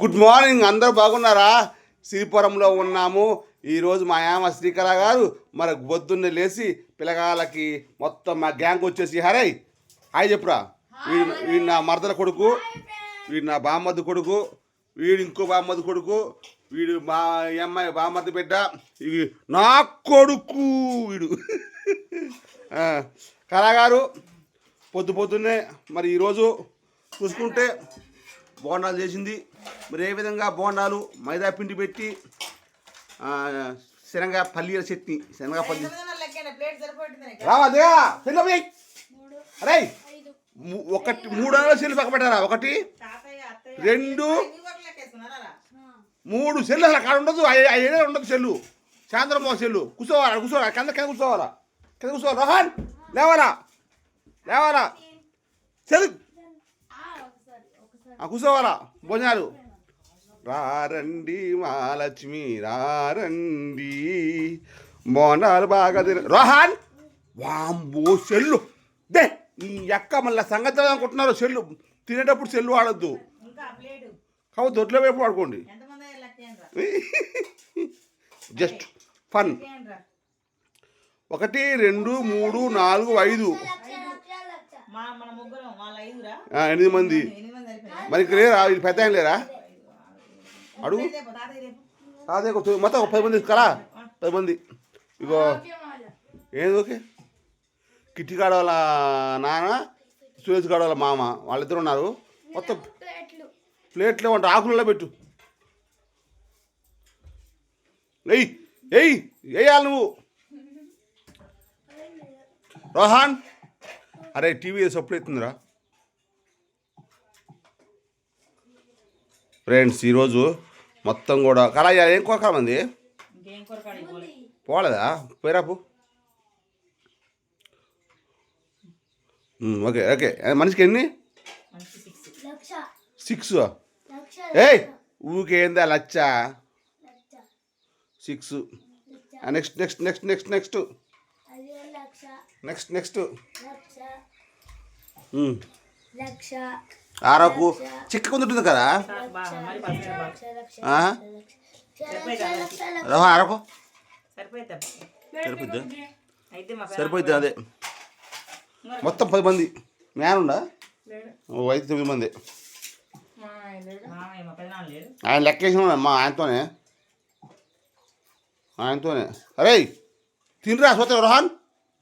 Good morning అందరూ బాగున్నారా? శ్రీపురంలో ఉన్నాము. ఈరోజు మా యామ శ్రీకళ గారు మరి పొద్దున్నే లేచి పిల్లగాళ్ళకి మొత్తం మా గ్యాంగ్ వచ్చేసి హరై హాయ్ చెప్పురా. వీడు వీడు నా మరదల కొడుకు వీడు నా బామ్మద్దు కొడుకు వీడు ఇంకో బామ్మద్దు కొడుకు వీడు మా అమ్మాయి బామ్మద్దు బిడ్డ ఇది నా కొడుకు వీడు. కళాగారు పొద్దు పొద్దున్నే మరి ఈరోజు చూసుకుంటే బోండాలు చేసింది. మరి ఏ విధంగా బోండాలు మైదా పిండి పెట్టి ఆ, శనగ పల్లీల చట్నీ శనగ పల్లి రావాదే అరే ఒకటి మూడు వందల సెల్లు పక్క పెట్టారా? ఒకటి తాతయ్య అత్తయ్య రెండు మూడు సెల్లు అసలు అక్కడ ఉండదు. ఐదే ఉండదు సెల్లు. సాయంత్రం ఒక సెల్లు. కూర్చోవాలా? కూర్చోవాలా? కింద కింద కూర్చోవాలా? కింద కూర్చోవాలి? రోహన్ లేవాలా? లేవాలా? సెల్లు ఆ, కూర్చోవాలా? భోజనాలు. రారండి మహాలక్ష్మి రారండి. బోనాలు బాగా తిన. రోహన్! వాంబో సెల్లు. దే ఈ ఎక్క మళ్ళీ సంగతి అనుకుంటున్నారు సెల్లు. తినేటప్పుడు సెల్లు వాడద్దు. కాబట్టి దొడ్లో వైపు వాడుకోండి. Just fun. ఒకటి రెండు మూడు నాలుగు ఐదు. మా మన ముగ్గురం వాళ్ళ ఐదురా? ఆ, ఎనిమిది మంది. మరి ఇక్కడ లేరా? వీళ్ళు పెద్ద ఆయన లేరా? అడుగు. అదే ఒక- మొత్తం ఒక పది మంది కదా పది మంది. ఇగో ఏది ఓకే? కిట్టిగాడ వాళ్ళ నాన్న సురేష్ గాడ వాళ్ళ మామ వాళ్ళిద్దరు ఉన్నారు. మొత్తం ప్లేట్లో ఉంటా ఆకులలో పెట్టు. ఎయ్ ఎయ్ వేయాలి నువ్వు. రోహాన్. అరే టీవీ సప్పుడు అవుతుందిరా ఫ్రెండ్స్ ఈరోజు మొత్తం కూడా కళ ఏం కోకరా మంది? పోలేదా? పోయిరాపు ఓకే ఓకే. మనిషికి ఎన్ని? సిక్స్. సిక్స్ ఏయ్ ఊకేందా లచ్చ? Six. Next next next next next. Next next. లక్ష. ఆరకు చిక్క కొందుంటుంది కదా? రోహన్ ఆరకు సరిపోద్ది సరిపోద్ది అదే. మొత్తం పది మంది. మ్యాన్ ఉండా ఓ ఐదు తొమ్మిది మంది. ఆయన లెక్కేసిన మా ఆయనతోనే. ఆయనతోనే. అరే తినరా సోత రోహన్.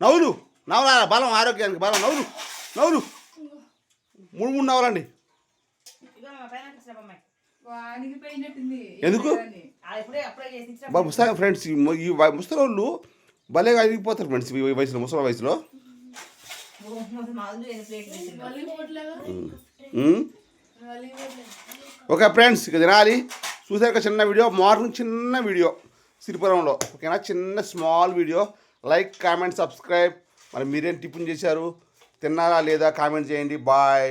నవ్వులు. నవ్వులా బలం ఆరోగ్యానికి బలం. నవ్వులు. నవ్వులు. మూడు మూడు పోయినట్టుంది ఎందుకు? ముస్తా ఫ్రెండ్స్ ఈ ము- ఈ వ- ముసలి వాళ్ళు భలేగా అడిగిపోతారు ఫ్రెండ్స్ ఈ వయసులో ముసలి వయసులో. ఓకే ఫ్రెండ్స్ ఇక తినాలి. చూసాక చిన్న వీడియో మార్నింగ్ చిన్న వీడియో సిరిపురంలో. ఓకేనా? చిన్న small video. Like comment subscribe. మరి మీరేం టిఫిన్ చేశారు? తిన్నారా లేదా కామెంట్ చేయండి. బాయ్.